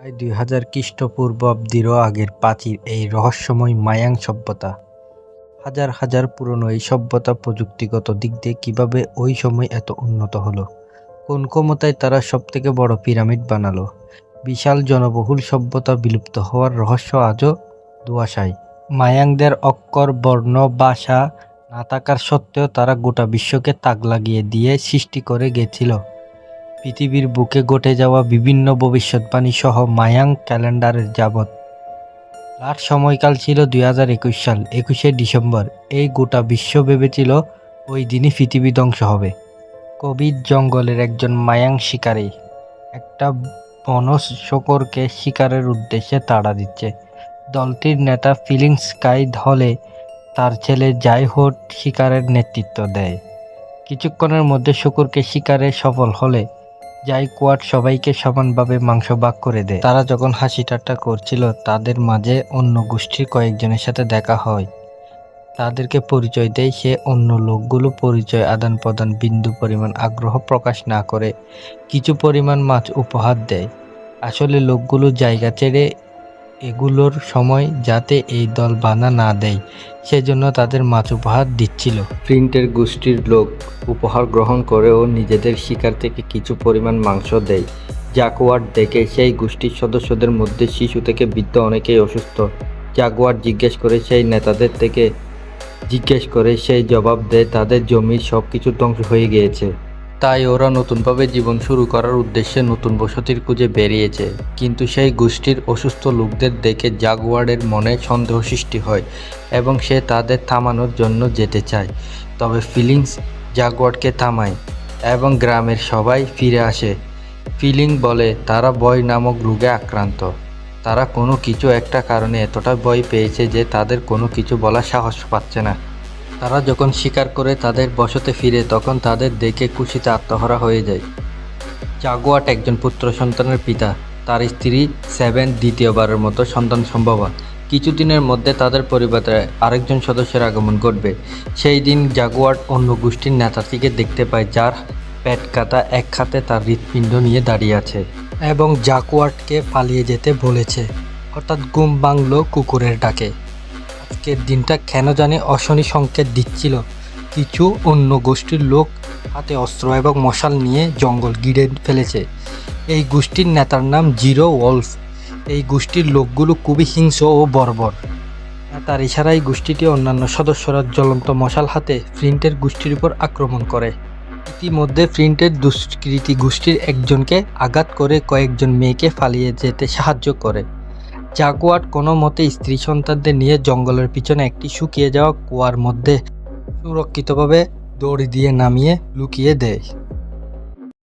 প্রায় দুই হাজার খ্রিস্টপূর্বাব্দীরও আগের প্রাচীর এই রহস্যময় মায়াং সভ্যতা। হাজার হাজার পুরনো এই সভ্যতা প্রযুক্তিগত দিক দিয়ে কীভাবে ওই সময় এত উন্নত হলো? কোন ক্ষমতায় তারা সব থেকে বড় পিরামিড বানালো? বিশাল জনবহুল সভ্যতা বিলুপ্ত হওয়ার রহস্য আজও দুয়াশায় মায়াংদের অক্ষর, বর্ণ, ভাষা না থাকার সত্ত্বেও তারা গোটা বিশ্বকে তাক লাগিয়ে দিয়ে সৃষ্টি করে গেছিল। পৃথিবীর বুকে ঘটে যাওয়া বিভিন্ন ভবিষ্যৎবাণী সহ মায়াং ক্যালেন্ডারের যাবৎ। লাট সময়কাল ছিল দুই হাজার একুশ সাল, একুশে ডিসেম্বর। এই গোটা বিশ্ব ভেবেছিল ওই দিনই পৃথিবী ধ্বংস হবে। কবির জঙ্গলের একজন মায়াং শিকারী একটা বনস শকরকে শিকারের উদ্দেশ্যে তাড়া দিচ্ছে। দলটির নেতা ফিলিং স্কাই হলে তার ছেলে জাইহোট শিকারের নেতৃত্ব দেয়। কিছুক্ষণের মধ্যে শুকুরকে শিকারে সফল হলে যাই কোয়াট সবাইকে সমানভাবে মাংস ভাগ করে দেয়। তারা যখন হাসি ঠাট্টা করছিল, তাদের মাঝে অন্য গোষ্ঠীর কয়েকজনের সাথে দেখা হয়। তাদেরকে পরিচয় দেয় সে অন্য লোকগুলো পরিচয় আদান প্রদান বিন্দু পরিমাণ আগ্রহ প্রকাশ না করে কিছু পরিমাণ মাছ উপহার দেয়। আসলে লোকগুলো জায়গা ছেড়ে এগুলোর সময় যাতে এই দল বানা না দেয়, সেজন্য তাদের মাছ উপহার দিচ্ছিল। প্রিন্টের গোষ্ঠীর লোক উপহার গ্রহণ করেও নিজেদের শিকার থেকে কিছু পরিমাণ মাংস দেয়। জাগুয়ার দেখে সেই গোষ্ঠীর সদস্যদের মধ্যে শিশু থেকে বৃদ্ধ অনেকেই অসুস্থ। জাগুয়ার জিজ্ঞেস করে সেই নেতাদের থেকে জিজ্ঞেস করে সেই জবাব দেয়, তাদের জমির সব কিছু ধ্বংস হয়ে গিয়েছে। তাই ওরা নতুনভাবে জীবন শুরু করার উদ্দেশ্যে নতুন বসতির খুঁজে বেরিয়েছে। কিন্তু সেই গোষ্ঠীর অসুস্থ লোকদের দেখে জাগুয়ারের মনে সন্দেহ সৃষ্টি হয় এবং সে তাদের থামানোর জন্য যেতে চায়। তবে ফিলিংস জাগুয়ারকে থামায় এবং গ্রামের সবাই ফিরে আসে। ফিলিং বলে, তারা ভয় নামক রোগে আক্রান্ত। তারা কোনো কিছু একটা কারণে এতটা ভয় পেয়েছে যে তাদের কোনো কিছু বলার সাহস পাচ্ছে না। তারা যখন শিকার করে তাদের বসতে ফিরে, তখন তাদের দেখে খুশিতে আত্মহারা হয়ে যায়। জাগুয়াট একজন পুত্র সন্তানের পিতা। তার স্ত্রী সেভেন দ্বিতীয়বারের মতো সন্তান সম্ভবা। কিছুদিনের মধ্যে তাদের পরিবারে আরেকজন সদস্যের আগমন ঘটবে। সেই দিন জাগুয়াট অন্য গোষ্ঠীর নেতাটিকে দেখতে পায়, যার পেট কাটা এক খাতে তার হৃৎপিণ্ড নিয়ে দাঁড়িয়ে আছে এবং জাকুয়াটকে পালিয়ে যেতে বলেছে। হঠাৎ ঘুম বাংলো কুকুরের ডাকে। আজকের দিনটা কেন জানি অশনি সংকেত দিচ্ছিল। কিছু অন্য গোষ্ঠীর লোক হাতে অস্ত্র এবং মশাল নিয়ে জঙ্গল গিরে ফেলেছে। এই গোষ্ঠীর নেতার নাম জিরো ওলফ এই গোষ্ঠীর লোকগুলো খুবই হিংস্র ও বর্বর। তার ইশারায় গোষ্ঠীটি অন্যান্য সদস্যরা জ্বলন্ত মশাল হাতে ফ্রিন্টের গোষ্ঠীর উপর আক্রমণ করে। ইতিমধ্যে ফ্রিন্টের দুষ্কৃতী গোষ্ঠীর একজনকে আঘাত করে কয়েকজন মেয়েকে পালিয়ে যেতে সাহায্য করে। জাগুয়ার কোনো মতে স্ত্রী সন্তানদের নিয়ে জঙ্গলের পিছনে একটি শুকিয়ে যাওয়া কুয়ার মধ্যে সুরক্ষিতভাবে দড়ি দিয়ে নামিয়ে লুকিয়ে দেয়।